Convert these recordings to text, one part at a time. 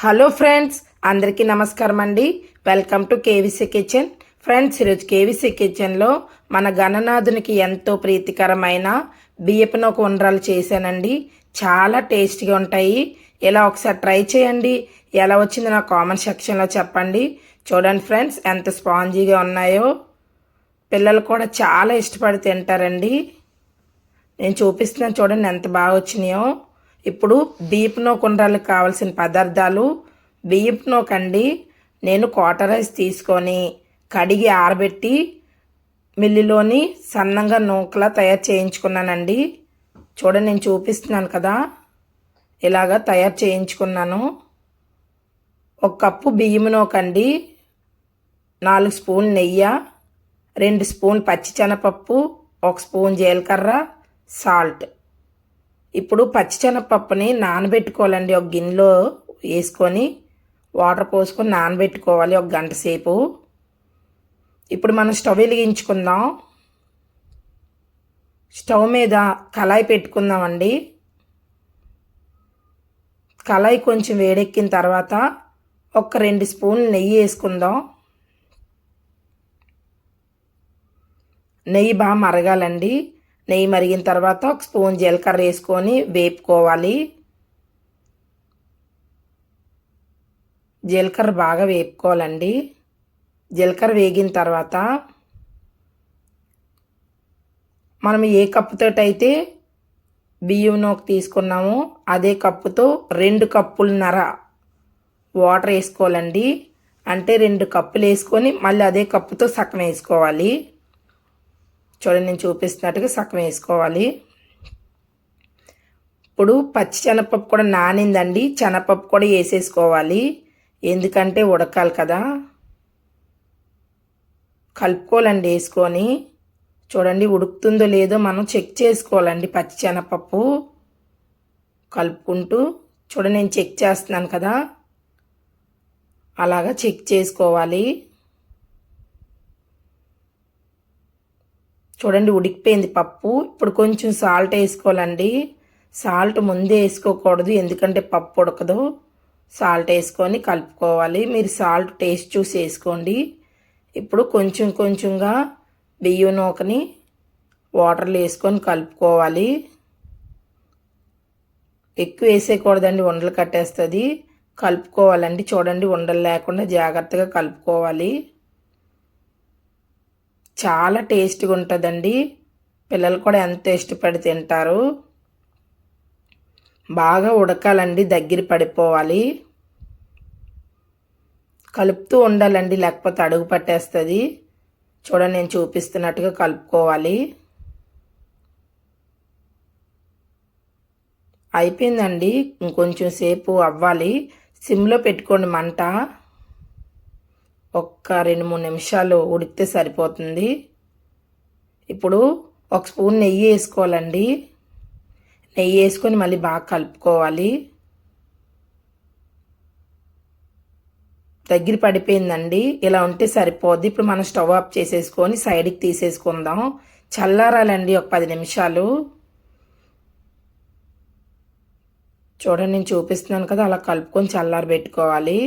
Hello friends అందరికీ నమస్కారం అండి. Welcome to KVC kitchen. Friends ఈరోజు కేవీసీ కిచెన్లో మన గణనాథునికి ఎంతో ప్రీతికరమైన బియ్యపు నూక ఉండ్రాలు చేశానండి. చాలా టేస్టీగా ఉంటాయి. ఇలా ఒకసారి ట్రై చేయండి. ఎలా వచ్చిందో నా కామెంట్ సెక్షన్లో చెప్పండి. చూడండి ఫ్రెండ్స్ ఎంత స్పాంజీగా ఉన్నాయో. పిల్లలు కూడా చాలా ఇష్టపడి తింటారండి. నేను చూపిస్తున్నాను చూడండి ఎంత బాగా వచ్చినాయో. ఇప్పుడు బియ్యపు నూకుండ్రాలకు కావాల్సిన పదార్థాలు బియ్యపు నూక అండి నేను క్వార్టర్ రైస్ తీసుకొని కడిగి ఆరబెట్టి మిల్లిలోని సన్నంగా నూకలా తయారు చేయించుకున్నానండి. చూడండి నేను చూపిస్తున్నాను కదా. ఇలాగా తయారు చేయించుకున్నాను. ఒక కప్పు బియ్యం నూకండి నాలుగు స్పూన్ నెయ్యి రెండు స్పూన్ పచ్చిశనగపప్పు ఒక స్పూన్ జీలకర్ర సాల్ట్ ఇప్పుడు పచ్చిశనగపప్పుని నానబెట్టుకోవాలండి. ఒక గిన్నెలో వేసుకొని వాటర్ పోసుకొని నానబెట్టుకోవాలి ఒక గంట సేపు. ఇప్పుడు మనం స్టవ్ వెలిగించుకుందాం. స్టవ్ మీద కళాయి పెట్టుకుందామండి. కళాయి కొంచెం వేడెక్కిన తర్వాత ఒక రెండు స్పూన్ నెయ్యి వేసుకుందాం. నెయ్యి బాగా మరగాలండి. నెయ్యి మరిగిన తర్వాత ఒక స్పూన్ జీలకర్ర వేసుకొని వేపుకోవాలి. జీలకర్ర బాగా వేపుకోవాలండి. జీలకర్ర వేగిన తర్వాత మనం ఏ కప్పుతో అయితే బియ్యం నూక తీసుకున్నామో అదే కప్పుతో రెండు కప్పులన్నర వాటర్ వేసుకోవాలండి. అంటే రెండు కప్పులు వేసుకొని మళ్ళీ అదే కప్పుతో సగం వేసుకోవాలి. చూడండి నేను చూపిస్తున్నట్టుగా సగం వేసుకోవాలి. ఇప్పుడు పచ్చి శనగపప్పు కూడా నానిందండి. శనగపప్పు కూడా వేసేసుకోవాలి. ఎందుకంటే ఉడకాలి కదా. కలుపుకోవాలండి వేసుకొని. చూడండి ఉడుకుతుందో లేదో మనం చెక్ చేసుకోవాలండి పచ్చి శనగపప్పు. కలుపుకుంటూ. చూడండి నేను చెక్ చేస్తున్నాను కదా. అలాగా చెక్ చేసుకోవాలి. చూడండి ఉడికిపోయింది పప్పు. ఇప్పుడు కొంచెం సాల్ట్ వేసుకోవాలండి. సాల్ట్ ముందే వేసుకోకూడదు ఎందుకంటే పప్పు ఉడకదు. సాల్ట్ వేసుకొని కలుపుకోవాలి. మీరు సాల్ట్ టేస్ట్ చూసి వేసుకోండి. ఇప్పుడు కొంచెం కొంచెంగా బియ్యం నూకని వాటర్లో వేసుకొని కలుపుకోవాలి. ఎక్కువ వేసేయకూడదండి ఉండలు కట్టేస్తుంది. కలుపుకోవాలండి. చూడండి ఉండలు లేకుండా జాగ్రత్తగా కలుపుకోవాలి. చాలా టేస్ట్గా ఉంటుందండి. పిల్లలు కూడా ఎంత ఇష్టపడి తింటారు. బాగా ఉడకాలండి దగ్గర పడిపోవాలి. కలుపుతూ ఉండాలండి లేకపోతే అడుగు పట్టేస్తుంది. చూడండి నేను చూపిస్తున్నట్టుగా కలుపుకోవాలి. అయిపోయిందండి. ఇంకొంచెం సేపు అవ్వాలి. సిమ్లో పెట్టుకోండి మంట. ఒక్క రెండు మూడు నిమిషాలు ఉడికితే సరిపోతుంది. ఇప్పుడు ఒక స్పూన్ నెయ్యి వేసుకోవాలండి. నెయ్యి వేసుకొని మళ్ళీ బాగా కలుపుకోవాలి. దగ్గర పడిపోయిందండి. ఇలా ఉంటే సరిపోద్ది. ఇప్పుడు మనం స్టవ్ ఆఫ్ చేసేసుకొని సైడ్కి తీసేసుకుందాం. చల్లారాలండి ఒక పది నిమిషాలు. చూడండి నేను చూపిస్తున్నాను కదా అలా కలుపుకొని చల్లారి పెట్టుకోవాలి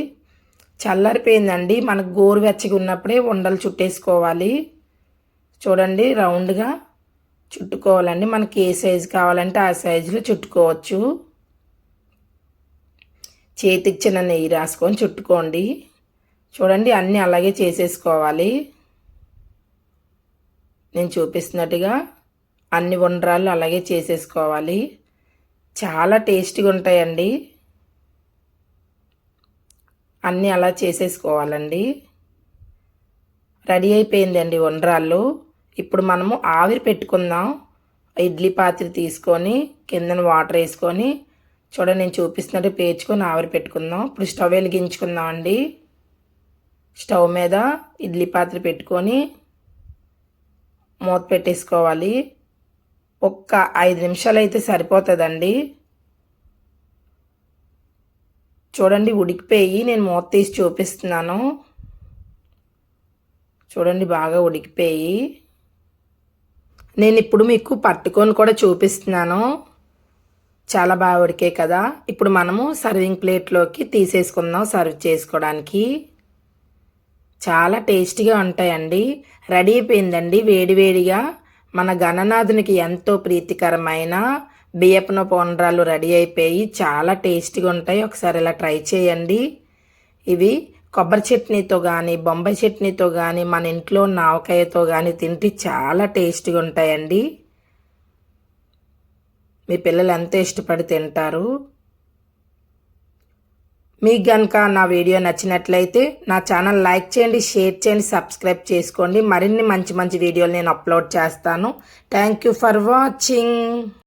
చల్లారిపోయిందండి. మనకు గోరువెచ్చగా ఉన్నప్పుడే ఉండలు చుట్టేసుకోవాలి. చూడండి రౌండ్గా చుట్టుకోవాలండి. మనకి ఏ సైజు కావాలంటే ఆ సైజులో చుట్టుకోవచ్చు. చేతికి చిన్న నెయ్యి రాసుకొని చుట్టుకోండి. చూడండి అన్నీ అలాగే చేసేసుకోవాలి. నేను చూపిస్తున్నట్టుగా అన్ని వండరాలు అలాగే చేసేసుకోవాలి. చాలా టేస్టీగా ఉంటాయండి. అన్నీ అలా చేసేసుకోవాలండి. రెడీ అయిపోయిందండి వండ్రాళ్ళు. ఇప్పుడు మనము ఆవిరి పెట్టుకుందాం. ఇడ్లీ పాత్ర తీసుకొని కిందన వాటర్ వేసుకొని చూడండి నేను చూపిస్తున్నట్టు పేర్చుకొని ఆవిరి పెట్టుకుందాం. ఇప్పుడు స్టవ్ వెలిగించుకుందాం అండి. స్టవ్ మీద ఇడ్లీ పాత్ర పెట్టుకొని మూత పెట్టేసుకోవాలి. ఒక్క ఐదు నిమిషాలు అయితే సరిపోతుందండి. చూడండి ఉడికిపోయి నేను మూత తీసి చూపిస్తున్నాను. చూడండి బాగా ఉడికిపోయి. నేను ఇప్పుడు మీకు పట్టుకొని కూడా చూపిస్తున్నాను. చాలా బాగా ఉడికే కదా. ఇప్పుడు మనము సర్వింగ్ ప్లేట్లోకి తీసేసుకుందాం సర్వ్ చేసుకోవడానికి. చాలా టేస్టీగా ఉంటాయండి. రెడీ అయిపోయిందండి. వేడివేడిగా మన గణనాథునికి ఎంతో ప్రీతికరమైన బియ్యపున పొండ్రాలు రెడీ అయిపోయి చాలా టేస్టీగా ఉంటాయి. ఒకసారి ఇలా ట్రై చేయండి. ఇవి కొబ్బరి చట్నీతో కానీ బొంబాయి చట్నీతో కానీ మన ఇంట్లో ఉన్న ఆవకాయతో కానీ తింటే చాలా టేస్టీగా ఉంటాయండి. మీ పిల్లలు ఎంతో ఇష్టపడి తింటారు. మీకు కనుక నా వీడియో నచ్చినట్లయితే నా ఛానల్ లైక్ చేయండి షేర్ చేయండి సబ్స్క్రైబ్ చేసుకోండి. మరిన్ని మంచి మంచి వీడియోలు నేను అప్లోడ్ చేస్తాను. Thank you for watching